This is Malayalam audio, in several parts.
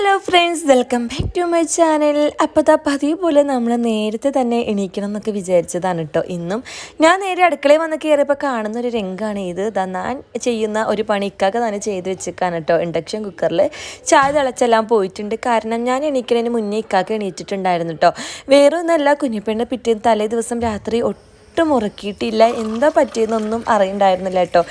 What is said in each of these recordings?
Hello friends welcome back to my channel അപ്പോൾ താ പതിവ് പോലെ നമ്മൾ നേരത്തെ തന്നെ എണീക്കണം എന്നൊക്കെ വിചാരിച്ചതാണ് കേട്ടോ ഇന്നും. ഞാൻ നേരെ അടുക്കളയിൽ വന്ന് കയറിയപ്പോൾ കാണുന്ന ഒരു രംഗമാണ് ഇത് ഞാൻ ചെയ്യുന്ന ഒരു പണി ഇക്കാക്ക തന്നെ ചെയ്ത് വെച്ചേക്കാണ് കേട്ടോ ഇൻഡക്ഷൻ കുക്കറിൽ ചായ തിളച്ചെല്ലാം പോയിട്ടുണ്ട്. കാരണം ഞാൻ എണീക്കുന്നതിന് മുന്നേ ഇക്കാക്ക എണീറ്റിട്ടുണ്ടായിരുന്നു കേട്ടോ വേറൊന്നല്ല കുഞ്ഞിപ്പെണ്ണ പിറ്റേന്ന് തലേ ദിവസം രാത്രി ഒട്ടും ഒട്ടും ഉറക്കിയിട്ടില്ല. എന്താ പറ്റിയെന്നൊന്നും അറിയണ്ടായിരുന്നില്ല കേട്ടോ.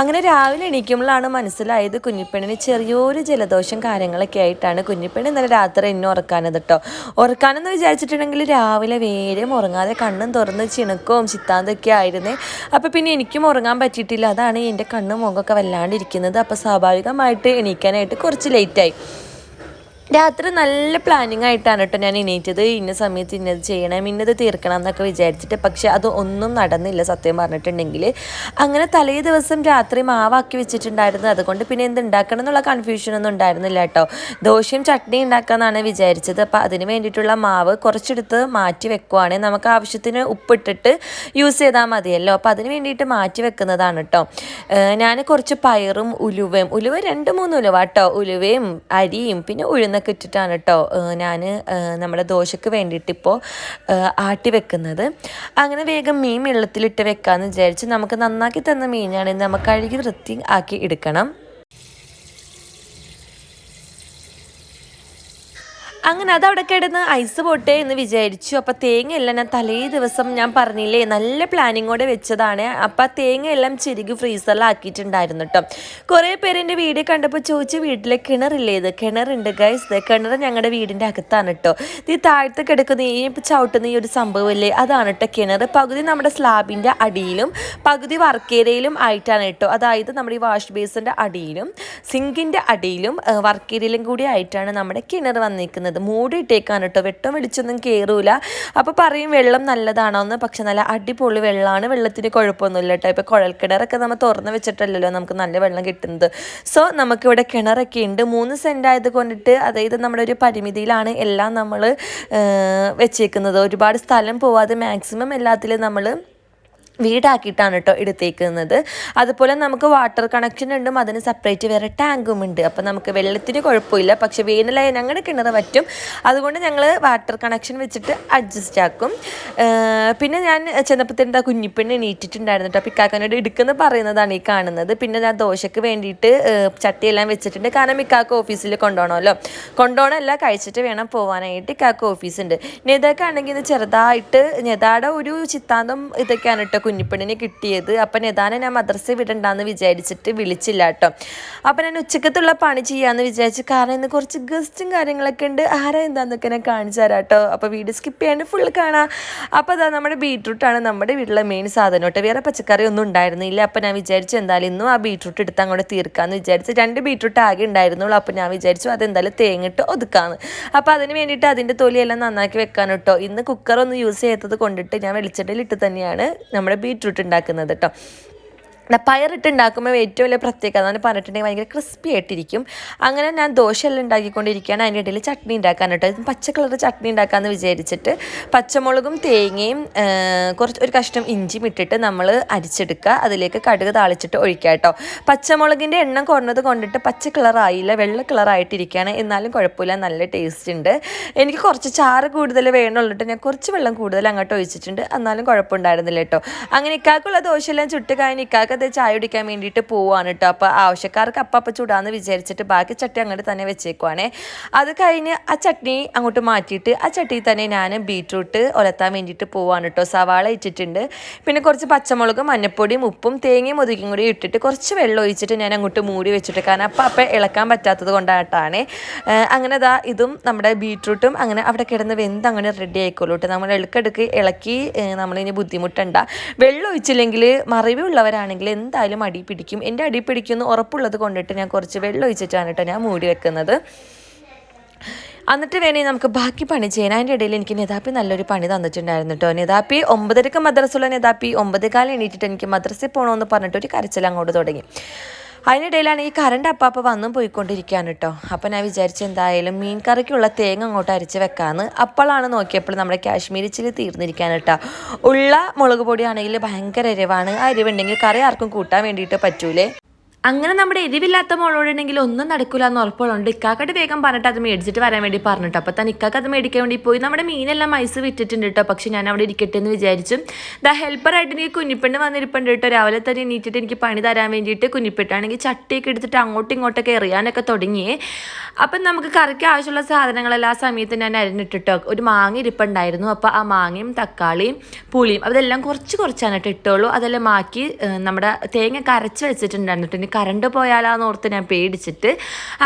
അങ്ങനെ രാവിലെ എണീക്കുമ്പോഴാണ് മനസ്സിലായത് കുഞ്ഞിപ്പെണ്ണിന് ചെറിയൊരു ജലദോഷം കാര്യങ്ങളൊക്കെ ആയിട്ടാണ് കുഞ്ഞിപ്പെണ്ണി ഇന്നലെ രാത്രി എന്നെ ഉറക്കാനത് കേട്ടോ. ഉറക്കാനെന്ന് വിചാരിച്ചിട്ടുണ്ടെങ്കിൽ രാവിലെ വേഗം ഉറങ്ങാതെ കണ്ണും തുറന്ന് ചിണുക്കവും ചിത്താന്തൊക്കെ ആയിരുന്നേ. അപ്പോൾ പിന്നെ എനിക്കും ഉറങ്ങാൻ പറ്റിയിട്ടില്ല. അതാണ് എന്റെ കണ്ണും മുഖമൊക്കെ വല്ലാണ്ടിരിക്കുന്നത്. അപ്പോൾ സ്വാഭാവികമായിട്ട് എണീക്കാനായിട്ട് കുറച്ച് ലേറ്റായി രാത്രി നല്ല പ്ലാനിങ് ആയിട്ടാണ് കേട്ടോ ഞാൻ എണീറ്റത്. ഇന്ന സമയത്ത് ഇന്നത് ചെയ്യണം ഇന്നത് തീർക്കണം എന്നൊക്കെ വിചാരിച്ചിട്ട്. പക്ഷെ അത് ഒന്നും നടന്നില്ല സത്യം പറഞ്ഞിട്ടുണ്ടെങ്കിൽ അങ്ങനെ തലേ ദിവസം രാത്രി മാവാക്കി വെച്ചിട്ടുണ്ടായിരുന്നു. അതുകൊണ്ട് പിന്നെ എന്ത് ഉണ്ടാക്കണം എന്നുള്ള കൺഫ്യൂഷനൊന്നും ഉണ്ടായിരുന്നില്ല കേട്ടോ. ദോശയും ചട്നി ഉണ്ടാക്കാമെന്നാണ് വിചാരിച്ചത്. അപ്പോൾ അതിന് വേണ്ടിയിട്ടുള്ള മാവ് കുറച്ചെടുത്ത് മാറ്റി വെക്കുവാണെങ്കിൽ നമുക്ക് ആവശ്യത്തിന് ഉപ്പിട്ടിട്ട് യൂസ് ചെയ്താൽ മതിയല്ലോ. അപ്പോൾ അതിന് വേണ്ടിയിട്ട് മാറ്റി വെക്കുന്നതാണ് കേട്ടോ. ഞാൻ കുറച്ച് പയറും ഉലുവയും ഉലുവ രണ്ട് മൂന്ന് ഉലുവ കേട്ടോ. ഉലുവയും അരിയും പിന്നെ ഉഴുന്നൊക്കെ ഇട്ടിട്ടാണ് കേട്ടോ ഞാൻ നമ്മുടെ ദോശക്ക് വേണ്ടിയിട്ട് ഇപ്പോൾ ആട്ടി വെക്കുന്നത്. അങ്ങനെ വേഗം മീൻ വെള്ളത്തിലിട്ട് വെക്കാമെന്ന് വിചാരിച്ച് നമുക്ക് നന്നാക്കി തന്ന മീനാണെങ്കിൽ നമുക്ക് കഴുകി വൃത്തി ആക്കി എടുക്കണം. അങ്ങനെ അത് അവിടെ കിടന്ന് ഐസ് പോട്ടെ എന്ന് വിചാരിച്ചു. തേങ്ങ എല്ലാം ഞാൻ തലേ ദിവസം ഞാൻ പറഞ്ഞില്ലേ നല്ല പ്ലാനിങ്ങോടെ വെച്ചതാണ്. അപ്പോൾ തേങ്ങയെല്ലാം ചിരുകി ഫ്രീസറിലാക്കിയിട്ടുണ്ടായിരുന്നു കേട്ടോ കുറേ പേര് എന്റെ വീഡിയോ കണ്ടപ്പോൾ ചോദിച്ചു വീട്ടിലെ കിണറില്ലേ ഇത്? കിണറുണ്ട് ഗൈസ് കിണർ ഞങ്ങളുടെ വീടിന്റെ അകത്താണ് കേട്ടോ ഈ താഴത്ത് കിടക്കുന്ന ഈ ചവിട്ടുന്ന ഈ ഒരു സംഭവമില്ലേ അതാണ് കേട്ടോ കിണർ. പകുതി നമ്മുടെ സ്ലാബിന്റെ അടിയിലും പകുതി വർക്കേരിയയിലും ആയിട്ടാണ് കേട്ടോ അതായത് നമ്മുടെ ഈ വാഷ് ബേസിന്റെ അടിയിലും സിങ്കിന്റെ അടിയിലും വർക്കേരിയയിലും കൂടി ആയിട്ടാണ് നമ്മുടെ കിണർ വന്നിരിക്കുന്നത് മൂടിയിട്ടേക്കാണ് കേട്ടോ വെട്ടം വെളിച്ചൊന്നും കയറൂല അപ്പോൾ പറയും വെള്ളം നല്ലതാണോ എന്ന് പക്ഷെ നല്ല അടിപൊളി വെള്ളമാണ് വെള്ളത്തിന് കുഴപ്പമൊന്നുമില്ല കേട്ടോ ഇപ്പോൾ കുഴൽക്കിണറൊക്കെ നമ്മൾ തുറന്ന് വെച്ചിട്ടല്ലല്ലോ നമുക്ക് നല്ല വെള്ളം കിട്ടുന്നത്. സോ നമുക്കിവിടെ കിണറൊക്കെ ഉണ്ട്. മൂന്ന് സെന്റ് ആയത് കൊണ്ടിട്ട് അതായത് നമ്മുടെ ഒരു പരിമിതിയിലാണ് എല്ലാം നമ്മൾ വെച്ചേക്കുന്നത്. ഒരുപാട് സ്ഥലം പോവാതെ മാക്സിമം എല്ലാത്തിലും നമ്മൾ വീടാക്കിയിട്ടാണ് കേട്ടോ എടുത്തേക്കുന്നത്. അതുപോലെ നമുക്ക് വാട്ടർ കണക്ഷൻ ഉണ്ടും അതിന് സെപ്പറേറ്റ് വേറെ ടാങ്കും ഉണ്ട്. അപ്പോൾ നമുക്ക് വെള്ളത്തിന് കുഴപ്പമില്ല. പക്ഷേ വേനലായ ഞങ്ങളുടെ കിണർ പറ്റും. അതുകൊണ്ട് ഞങ്ങൾ വാട്ടർ കണക്ഷൻ വെച്ചിട്ട് അഡ്ജസ്റ്റ് ആക്കും. പിന്നെ ഞാൻ ചെന്നപ്പത്തിന്റെ കുഞ്ഞിപ്പെണ്ണ് എണീറ്റിട്ടുണ്ടായിരുന്നു കേട്ടോ പിക്കാക്കനോട് എടുക്കുന്ന പറയുന്നതാണ് ഈ കാണുന്നത്. പിന്നെ ഞാൻ ദോശയ്ക്ക് വേണ്ടിയിട്ട് ചട്ടിയെല്ലാം വെച്ചിട്ടുണ്ട്. കാരണം ഇക്കാക്ക് ഓഫീസിൽ കൊണ്ടുപോകണമല്ലോ കൊണ്ടുപോകണമല്ല കഴിച്ചിട്ട് വേണം പോകാനായിട്ട് ഇക്കാക്ക് ഓഫീസുണ്ട് നെതക്കാണെങ്കിൽ ഇത് ചെറുതായിട്ട് നെതാടെ ഒരു ചിത്താന്തം ഇതൊക്കെയാണ് കേട്ടോ കുഞ്ഞിപ്പെണ്ണിനെ കിട്ടിയത്. അപ്പം ഏതാനും ഞാൻ മദ്രസ വിടണ്ടെന്ന് വിചാരിച്ചിട്ട് വിളിച്ചില്ല കേട്ടോ. അപ്പം ഞാൻ ഉച്ചക്കത്തുള്ള പണി ചെയ്യാന്ന് വിചാരിച്ചു കാരണം ഇന്ന് കുറച്ച് ഗസ്റ്റും കാര്യങ്ങളൊക്കെ ഉണ്ട്. ആരാ എന്താന്നൊക്കെ ഞാൻ കാണിച്ചു തരാം കേട്ടോ. അപ്പോൾ വീഡിയോ സ്കിപ്പ് ചെയ്യാണ്ട് ഫുൾ കാണാം. അപ്പോൾ അതാ നമ്മുടെ ബീട്രൂട്ടാണ് നമ്മുടെ വീട്ടിലെ മെയിൻ സാധനം കേട്ടോ. വേറെ പച്ചക്കറി ഒന്നും ഉണ്ടായിരുന്നില്ല. അപ്പൊ ഞാൻ വിചാരിച്ചു എന്തായാലും ഇന്നും ആ ബീട്രൂട്ട് എടുത്ത് അങ്ങോട്ട് തീർക്കാന്ന് വിചാരിച്ചു രണ്ട് ബീട്രൂട്ട് ആകെ ഉണ്ടായിരുന്നുള്ളൂ. അപ്പൊ ഞാൻ വിചാരിച്ചു അതെന്തായാലും തേങ്ങിട്ട് ഒതുക്കാമെന്ന് അപ്പോൾ അതിന് വേണ്ടിയിട്ട് അതിന്റെ തൊലിയെല്ലാം നന്നാക്കി വെക്കാൻ കേട്ടോ. ഇന്ന് ഒന്ന് യൂസ് ചെയ്യാത്തത് കൊണ്ടിട്ട് ഞാൻ വെളിച്ചെണ്ണയിലിട്ട് തന്നെയാണ് നമ്മുടെ ബീട്രൂട്ട് ഉണ്ടാക്കുന്നത് കേട്ടോ പയറിട്ട് ഉണ്ടാക്കുമ്പോൾ ഏറ്റവും വലിയ പ്രത്യേകത എന്ന് പറഞ്ഞിട്ടുണ്ടെങ്കിൽ ഭയങ്കര ക്രിസ്പി ആയിട്ടിരിക്കും. അങ്ങനെ ഞാൻ ദോശയെല്ലാം ഉണ്ടാക്കിക്കൊണ്ടിരിക്കുകയാണ്. അതിന്റെ ഇടയിൽ ചട്നി ഉണ്ടാക്കാൻ കേട്ടോ. പച്ച കളർ ചട്നി ഉണ്ടാക്കാമെന്ന് വിചാരിച്ചിട്ട് പച്ചമുളകും തേങ്ങയും കുറച്ച് ഒരു കഷ്ണം ഇഞ്ചിയും ഇട്ടിട്ട് നമ്മൾ അരിച്ചെടുക്കുക. അതിലേക്ക് കടുക് താളിച്ചിട്ട് ഒഴിക്കുക കേട്ടോ. പച്ചമുളകിന്റെ എണ്ണം കുറഞ്ഞത് കൊണ്ടിട്ട് പച്ച കളറായില്ല വെള്ള കളറായിട്ടിരിക്കുകയാണ് എന്നാലും കുഴപ്പമില്ല നല്ല ടേസ്റ്റ് ഉണ്ട്. എനിക്ക് കുറച്ച് ചാറ് കൂടുതൽ വേണമുള്ളിട്ട് ഞാൻ കുറച്ച് വെള്ളം കൂടുതൽ അങ്ങോട്ട് ഒഴിച്ചിട്ടുണ്ട്. എന്നാലും കുഴപ്പമുണ്ടായിരുന്നില്ല കേട്ടോ. അങ്ങനെ ഇക്കാക്കുള്ള ദോശയെല്ലാം ചുട്ട് കഴിഞ്ഞ് ഇക്കാക്ക് അത് ചായ കുടിക്കാൻ വേണ്ടിയിട്ട് പോവാണ് കേട്ടോ അപ്പോൾ ആവശ്യക്കാർക്ക് അപ്പം ചൂടാന്ന് വിചാരിച്ചിട്ട് ബാക്കി ചട്ടി അങ്ങോട്ട് തന്നെ വെച്ചേക്കുവാണ്. അത് കഴിഞ്ഞ് ആ ചട്നി അങ്ങോട്ട് മാറ്റിയിട്ട് ആ ചട്ടി തന്നെ ഞാൻ ബീറ്റ്റൂട്ട് ഒലത്താൻ വേണ്ടിയിട്ട് പോവാണ് കേട്ടോ സവാള ഇട്ടിട്ടുണ്ട്. പിന്നെ കുറച്ച് പച്ചമുളകും മഞ്ഞപ്പൊടിയും ഉപ്പും തേങ്ങയും ഒതുക്കിയും കൂടി ഇട്ടിട്ട് കുറച്ച് വെള്ളം ഒഴിച്ചിട്ട് ഞാൻ അങ്ങോട്ട് മൂടി വെച്ചിട്ട് കാരണം അപ്പം അപ്പം ഇളക്കാൻ പറ്റാത്തത് കൊണ്ടായിട്ടാണ്. അങ്ങനെ ദാ ഇതും നമ്മുടെ ബീറ്റ്റൂട്ടും അങ്ങനെ അവിടെ കിടന്ന് വെന്ത് അങ്ങനെ റെഡി ആയിക്കോളൂ കേട്ടോ നമ്മൾ ഇളക്കെടുക്ക് ഇളക്കി നമ്മളിനി ബുദ്ധിമുട്ടണ്ട. വെള്ളം ഒഴിച്ചില്ലെങ്കിൽ മറിവുള്ളവരാണെങ്കിൽ എന്തായാലും അടി പിടിക്കും. എന്റെ അടി പിടിക്കുമെന്ന് ഉറപ്പുള്ളത് കൊണ്ടിട്ട് ഞാൻ കുറച്ച് വെള്ളം ഒഴിച്ചിട്ടാണ് കേട്ടോ ഞാൻ മൂടി വെക്കുന്നത്. എന്നിട്ട് വേണേ നമുക്ക് ബാക്കി പണി ചെയ്യാൻ അതിന്റെ ഇടയിൽ എനിക്ക് നെതാപ്പി നല്ലൊരു പണി തന്നിട്ടുണ്ടായിരുന്നു കേട്ടോ. നെതാപ്പി ഒമ്പതരക്ക് മദ്രസുള്ള നെതാപ്പി ഒമ്പതേകാലം എണീറ്റിട്ട് എനിക്ക് മദ്രസയിൽ പോകണമെന്ന് പറഞ്ഞിട്ട് ഒരു കരച്ചിൽ അങ്ങോട്ട് തുടങ്ങി. അതിനിടയിലാണ് ഈ കറണ്ട് അപ്പാപ്പ വന്നും പോയിക്കൊണ്ടിരിക്കുകയാണ് കേട്ടോ. അപ്പം ഞാൻ വിചാരിച്ചു എന്തായാലും മീൻ കറിക്കുള്ള തേങ്ങ അങ്ങോട്ട് അരച്ച് വെക്കാമെന്ന് അപ്പോഴാണ് നോക്കിയപ്പോൾ നമ്മുടെ കാശ്മീരി ചില്ലി തീർന്നിരിക്കാൻ കേട്ടോ. ഉള്ള മുളക് പൊടിയാണെങ്കിൽ ഭയങ്കര എരിവാണ്. ആ എരിവുണ്ടെങ്കിൽ കറി ആർക്കും കൂട്ടാൻ വേണ്ടിയിട്ട് പറ്റൂലേ? അങ്ങനെ നമ്മുടെ എരിവില്ലാത്ത മോളോടുണ്ടെങ്കിൽ ഒന്നും നടക്കില്ല എന്ന് ഉറപ്പുള്ളതുകൊണ്ട് ഇക്കാക്കട്ട് വേഗം പറഞ്ഞിട്ട് അത് മേടിച്ചിട്ട് വരാൻ വേണ്ടി പറഞ്ഞിട്ട്. അപ്പോൾ തന്നെ ഇക്കാക്ക് അത് മേടിക്കാൻ വേണ്ടി പോയി. നമ്മുടെ മീനെല്ലാം മൈസ് വിറ്റിട്ടുണ്ട് കേട്ടോ പക്ഷെ ഞാൻ അവിടെ ഇരിക്കട്ടെ എന്ന് വിചാരിച്ചു. ദ ഹെൽപ്പറായിട്ട് എനിക്ക് കുഞ്ഞിപ്പെണ്ണ് വന്നിരിപ്പുണ്ട് കേട്ടോ രാവിലെ തന്നെ എണീറ്റിട്ട് എനിക്ക് പണി തരാൻ വേണ്ടിയിട്ട് കുഞ്ഞിപ്പെട്ടാണെങ്കിൽ ചട്ടിയൊക്കെ എടുത്തിട്ട് അങ്ങോട്ടും ഇങ്ങോട്ടൊക്കെ എറിയാനൊക്കെ തുടങ്ങി. അപ്പം നമുക്ക് കറിക്ക് ആവശ്യമുള്ള സാധനങ്ങളെല്ലാം ആ സമയത്ത് ഞാൻ അരിഞ്ഞിട്ടിട്ടോ. ഒരു മാങ്ങ ഇരിപ്പുണ്ടായിരുന്നു. അപ്പോൾ ആ മാങ്ങയും തക്കാളിയും പുളിയും അതെല്ലാം കുറച്ച് കുറച്ചാണ് കേട്ടോ ഇട്ടോളൂ. അതെല്ലാം മാക്കി നമ്മുടെ തേങ്ങ കരച്ച് വെച്ചിട്ടുണ്ടായിരുന്നു കറണ്ട് പോയാലാന്ന് ഓർത്ത് ഞാൻ പേടിച്ചിട്ട്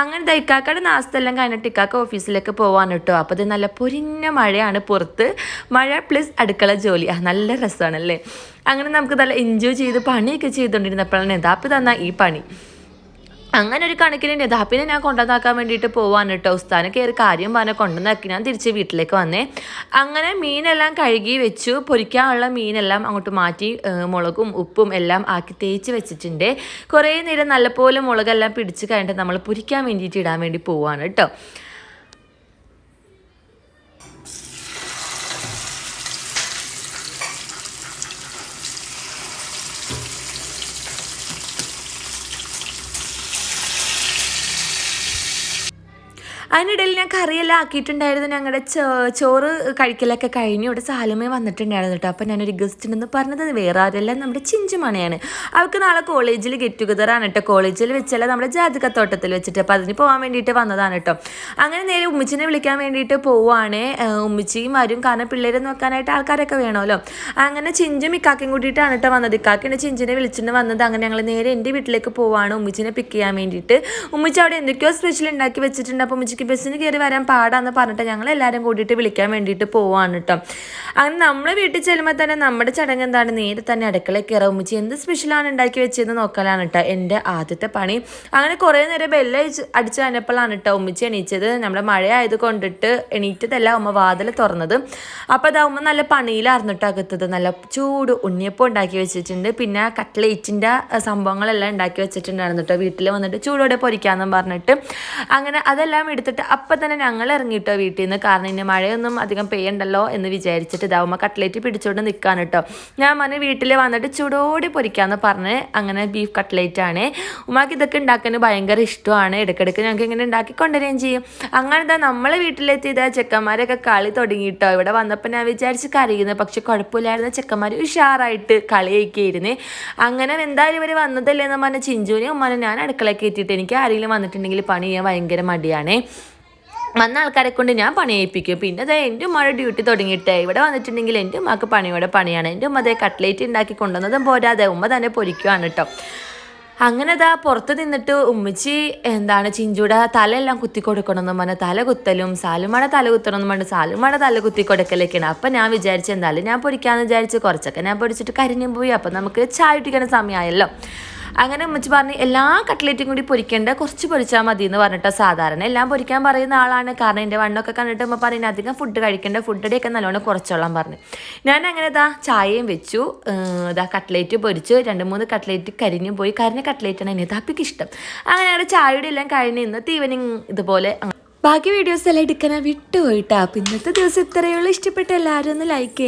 അങ്ങനെ ദാ ഇക്കാക്കയുടെ നാസ്തെല്ലാം കഴിഞ്ഞിട്ട് ഇക്കാക്ക ഓഫീസിലേക്ക് പോകാൻ കേട്ടോ. അപ്പോൾ ഇത് നല്ല പൊരിഞ്ഞ മഴയാണ് പുറത്ത്. മഴ പ്ലസ് അടുക്കള ജോലി. ആ നല്ല രസമാണല്ലേ അങ്ങനെ നമുക്ക് നല്ല എൻജോയ് ചെയ്ത് പണിയൊക്കെ ചെയ്തുകൊണ്ടിരുന്നപ്പോഴാണ് എന്താ അപ്പം തന്ന ഈ പണി. അങ്ങനെ ഒരു കണക്കിന് പിന്നെ ഞാൻ കൊണ്ടുവന്നാക്കാൻ വേണ്ടിയിട്ട് പോവാണ് കേട്ടോ ഉസ്താനെ കയറി കാര്യം പറഞ്ഞ കൊണ്ടുവന്നാക്കി ഞാൻ തിരിച്ച് വീട്ടിലേക്ക് വന്നേ. അങ്ങനെ മീനെല്ലാം കഴുകി വെച്ചു. പൊരിക്കാനുള്ള മീനെല്ലാം അങ്ങോട്ട് മാറ്റി മുളകും ഉപ്പും എല്ലാം ആക്കി തേച്ച് വെച്ചിട്ടുണ്ട്. കുറേ നേരം നല്ലപോലെ മുളകെല്ലാം പിടിച്ച് കഴിഞ്ഞിട്ട് നമ്മൾ പൊരിക്കാൻ വേണ്ടിയിട്ട് ഇടാൻ വേണ്ടി പോവാണ് കേട്ടോ അതിനിടയിൽ ഞാൻ കറിയെല്ലാം ആക്കിയിട്ടുണ്ടായിരുന്നു. ഞങ്ങളുടെ ചോറ് കഴിക്കലൊക്കെ കഴിഞ്ഞ് ഇവിടെ സാലുമേ വന്നിട്ടുണ്ടായിരുന്നു കേട്ടോ. അപ്പോൾ ഞാനൊരു ഗസ്റ്റ് ഉണ്ടെന്ന് പറഞ്ഞത് വേറെ ആരല്ല നമ്മുടെ ചിഞ്ചുമണയാണ് അവൾക്ക് നാളെ കോളേജിൽ ഗെറ്റ് ടുഗദർ കേട്ടോ. കോളേജിൽ വെച്ചല്ല നമ്മുടെ ജാതകത്തോട്ടത്തിൽ വെച്ചിട്ട്. അപ്പോൾ അതിന് പോകാൻ വേണ്ടിയിട്ട് വന്നതാണ് കേട്ടോ. അങ്ങനെ നേരെ ഉമ്മച്ചിനെ വിളിക്കാൻ വേണ്ടിയിട്ട് പോവുകയാണ് ഉമ്മച്ചിയും വരും കാരണം പിള്ളേരെ നോക്കാനായിട്ട് ആൾക്കാരൊക്കെ വേണമല്ലോ. അങ്ങനെ ചിഞ്ചും ഇക്കാക്കും കൂട്ടിയിട്ടാണ് കേട്ടോ വന്നത്. ഇക്കാക്കിന്റെ ചിഞ്ചിനെ വിളിച്ചിട്ട് വന്നത്. അങ്ങനെ ഞങ്ങൾ നേരെ എന്റെ വീട്ടിലേക്ക് പോവാണ് ഉമ്മച്ചിനെ പിക്ക് ചെയ്യാൻ വേണ്ടിയിട്ട്. ഉമ്മച്ചി അവിടെ എന്തൊക്കെയോ സ്പെഷ്യൽ ഉണ്ടാക്കി വെച്ചിട്ടുണ്ട്. അപ്പോൾ ഉമ്മച്ചിക്ക് ബസ്സിന് കയറി വരാൻ പാടാന്ന് പറഞ്ഞിട്ട് ഞങ്ങൾ എല്ലാവരും കൂടിയിട്ട് വിളിക്കാൻ വേണ്ടിയിട്ട് പോവാണ് കേട്ടോ അങ്ങനെ നമ്മൾ വീട്ടിൽ ചെല്ലുമ്പോൾ തന്നെ നമ്മുടെ ചടങ്ങ് എന്താണ്? നേരെ തന്നെ അടുക്കളയിൽ കയറാൻ ഉമ്മച്ചി എന്ത് സ്പെഷ്യലാണ് ഉണ്ടാക്കി വെച്ചതെന്ന് നോക്കാനാണ് കേട്ടോ എന്റെ ആദ്യത്തെ പണി. അങ്ങനെ കുറേ നേരം ബെല്ല അടിച്ച് കഴിഞ്ഞപ്പോഴാണ് കേട്ടോ ഉമ്മച്ചി എണീച്ചത്. നമ്മുടെ മഴയായത് കൊണ്ടിട്ട് എണീറ്റതല്ല ഉമ്മ വാതിൽ തുറന്നത്. അപ്പോൾ അതാവുമ്പോൾ നല്ല പണിയിലായിരുന്നു കേട്ടോ അകത്തത്. നല്ല ചൂട് ഉണ്ണിയപ്പം ഉണ്ടാക്കി വെച്ചിട്ടുണ്ട്. പിന്നെ കട്ട്ലേറ്റിന്റെ സംഭവങ്ങളെല്ലാം ഉണ്ടാക്കി വെച്ചിട്ടുണ്ടായിരുന്നു കേട്ടോ വീട്ടിൽ വന്നിട്ട് ചൂടോടെ പൊരിക്കാമെന്നും പറഞ്ഞിട്ട്. അങ്ങനെ അതെല്ലാം എടുത്തിട്ട് അപ്പം തന്നെ ഞങ്ങൾ ഇറങ്ങിയിട്ടോ വീട്ടിൽ നിന്ന് കാരണം ഇനി മഴയൊന്നും അധികം പെയ്യണ്ടല്ലോ എന്ന് വിചാരിച്ചിട്ട് ഇതാവുമ്മ കട്ട്ലേറ്റ് പിടിച്ചോണ്ട് നിൽക്കാൻ കേട്ടോ ഞാൻ മന വീട്ടിൽ വന്നിട്ട് ചൂടോടി പൊരിക്കാമെന്ന് പറഞ്ഞ് അങ്ങനെ ബീഫ് കട്ട്ലേറ്റ് ആണ്. ഉമ്മാക്ക് ഇതൊക്കെ ഉണ്ടാക്കാൻ ഭയങ്കര ഇഷ്ടമാണ് ഇടയ്ക്കിടയ്ക്ക് ഞങ്ങൾക്ക് ഇങ്ങനെ ഉണ്ടാക്കി കൊണ്ടുവരികയും ചെയ്യും. അങ്ങനെ ഇതാ നമ്മളെ വീട്ടിലെത്തിയത് ചെക്കന്മാരൊക്കെ കളി തുടങ്ങിയിട്ടോ ഇവിടെ വന്നപ്പോൾ ഞാൻ വിചാരിച്ച് കരയുന്നത് പക്ഷെ കുഴപ്പമില്ലായിരുന്ന. ചെക്കന്മാർ ഉഷാറായിട്ട് കളിയൊക്കെയായിരുന്നു അങ്ങനെ എന്തായാലും ഇവർ വന്നതല്ലേ എന്ന് പറഞ്ഞ ചിഞ്ചുവിനെ ഉമ്മാനെ ഞാൻ അടുക്കളയ്ക്ക് എത്തിയിട്ട് എനിക്ക് ആരെങ്കിലും വന്നിട്ടുണ്ടെങ്കിൽ പണി ചെയ്യാൻ ഭയങ്കര മടിയാണേ. വന്ന ആൾക്കാരെ കൊണ്ട് ഞാൻ പണി ഏൽപ്പിക്കും. പിന്നെ അതെ എന്റെ ഉമ്മയുടെ ഡ്യൂട്ടി തുടങ്ങിയിട്ട്. ഇവിടെ വന്നിട്ടുണ്ടെങ്കിൽ എന്റെ ഉമ്മക്ക് പണിയോടെ പണിയാണ്. എന്റെ ഉമ്മ അതേ കട്ട്ലേറ്റ് ഉണ്ടാക്കി കൊണ്ടുവന്നതും പോരാതെ ഉമ്മ തന്നെ പൊരിക്കുവാണ് കേട്ടോ അങ്ങനെ അതാ പുറത്ത് നിന്നിട്ട് ഉമ്മച്ചി എന്താണ് ചിഞ്ചൂടെ തലയെല്ലാം കുത്തി കൊടുക്കണമെന്ന് പറഞ്ഞ് തല കുത്തലും സാലുമയുടെ തല കുത്തണമെന്ന് പറഞ്ഞ് സാലുമയുടെ തല കുത്തി കൊടുക്കലൊക്കെയാണ്. അപ്പം ഞാൻ വിചാരിച്ചു എന്തായാലും ഞാൻ പൊരിക്കാമെന്ന് വിചാരിച്ച് കുറച്ചൊക്കെ ഞാൻ പൊരിച്ചിട്ട് കരിഞ്ഞും പോയി. അപ്പം നമുക്ക് ചായ കുടിക്കുന്ന സമയമായല്ലോ. അങ്ങനെ ഉമ്മച്ചി പറഞ്ഞ് എല്ലാ കട്ട്ലേറ്റും കൂടി പൊരിക്കേണ്ട കുറച്ച് പൊരിച്ചാൽ മതി എന്ന് പറഞ്ഞിട്ട് സാധാരണ എല്ലാം പൊരിക്കാൻ പറയുന്ന ആളാണ്. കാരണം എന്റെ വണ്ണൊക്കെ കണ്ടിട്ട് അമ്മ പറയുന്നത് അധികം ഫുഡ് കഴിക്കേണ്ട ഫുഡിന്റെയൊക്കെ നല്ലോണം കുറച്ചോളാൻ പറഞ്ഞു. ഞാൻ അങ്ങനെ ഇതാ ചായയും വെച്ചു. ഇതാ കട്ട്ലേറ്റ് പൊരിച്ചു രണ്ട് മൂന്ന് കട്ട്ലേറ്റ് കരിഞ്ഞു പോയി. കരിഞ്ഞ കട്ട്ലേറ്റാണ് എന്നെ തപ്പിക്ക് ഇഷ്ടം. അങ്ങനെ ഞങ്ങളുടെ ചായയുടെ എല്ലാം കഴിഞ്ഞ് ഇന്ന് ഈവനിങ് ഇതുപോലെ ബാക്കി വീഡിയോസ് എല്ലാം എടുക്കാനാ വിട്ടുപോയിട്ടാ. ഇന്നത്തെ ദിവസം ഇത്രയുള്ള ഇഷ്ടപ്പെട്ട എല്ലാവരും ഒന്ന് ലൈക്ക്